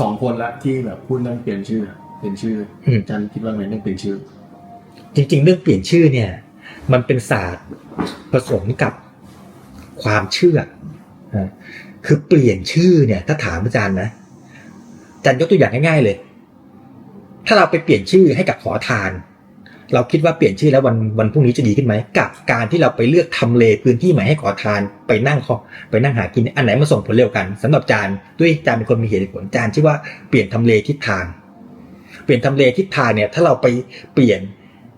สองคนละที่แบบพูดเรื่องเปลี่ยนชื่อเปลี่ยนชื่ออืมอาจารย์คิดว่าไงเรื่องเปลี่ยนชื่อ จริง ๆ เรื่องเปลี่ยนชื่อเนี่ย มันเป็นศาสตร์ผสมกับความเชื่อนะคือเปลี่ยนชื่อเนี่ย ถ้าถามอาจารย์นะอาจารย์ยกตัวอย่างง่าย ๆ เลย ถ้าเราไปเปลี่ยนชื่อให้กับขอทาน เราคิดว่าเปลี่ยนชื่อแล้ววันวันพรุ่งนี้จะดีขึ้นไหมกับการที่เราไปเลือกทำเลพื้นที่ใหม่ให้ขอทานไปนั่งขอไปนั่งหากินอันไหนมาส่งผลเร็วกันสำหรับจารย์ด้วยจารย์เป็นคนมีเหตุผลจารย์ชื่อว่าเปลี่ยนทำเลทิศทาง เปลี่ยนทำเลทิศทางเนี่ยถ้าเราไปเปลี่ยน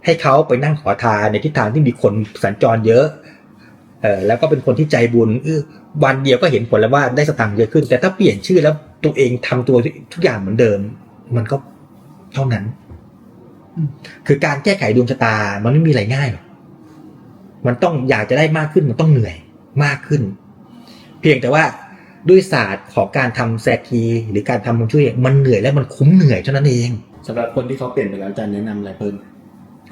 ให้เขาไปนั่งขอทานในทิศทางที่มีคนสัญจรเยอะเออแล้วก็เป็นคนที่ใจบุญวันเดียวก็เห็นผลแล้วว่าได้สตางค์เยอะขึ้น แต่ถ้าเปลี่ยนชื่อแล้วตัวเองทำตัวทุกอย่างเหมือนเดิม มันก็เท่านั้น คือการแก้ไขดวงชะตา มันไม่มีอะไรง่ายหรอกมันต้องอยากจะได้มากขึ้นมันต้องเหนื่อยมากขึ้น เพียงแต่ว่าด้วยศาสตร์ของการทำแซกีหรือการทำมันช่วยมันเหนื่อยและมันคุ้มเหนื่อยเท่านั้นเองสำหรับคนที่เขาเปลี่ยนไปแล้วอาจารย์แนะนำอะไรเพิ่ม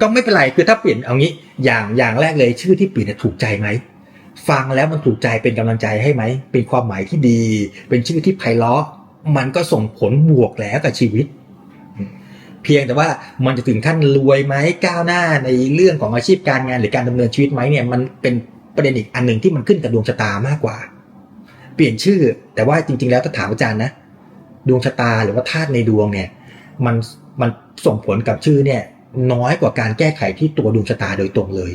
ก็ไม่เป็นไรคือถ้าเปลี่ยนเอางี้อย่างอย่างแรกเลยชื่อที่เปลี่ยนเนี่ยถูกใจไหมฟังแล้วมันถูกใจเป็นกำลังใจให้ไหมเป็นความหมายที่ดี เป็นชื่อที่ไพเราะมันก็ส่งผลบวกแล้วกับชีวิต เพียงแต่ว่ามันจะถึงขั้นรวยไหมก้าวหน้าในเรื่องของอาชีพการงานหรือการดำเนินชีวิตไหมเนี่ยมันเป็นประเด็นอีกอันหนึ่งที่มันขึ้นกับดวงชะตามากกว่า เปลี่ยนชื่อ แต่ว่าจริง ๆ แล้วถ้าถามอาจารย์นะดวงชะตาหรือว่าธาตุในดวงเนี่ยมันมันส่งผลกับชื่อเนี่ยน้อยกว่าการแก้ไขที่ตัวดวงชะตาโดยตรงเลย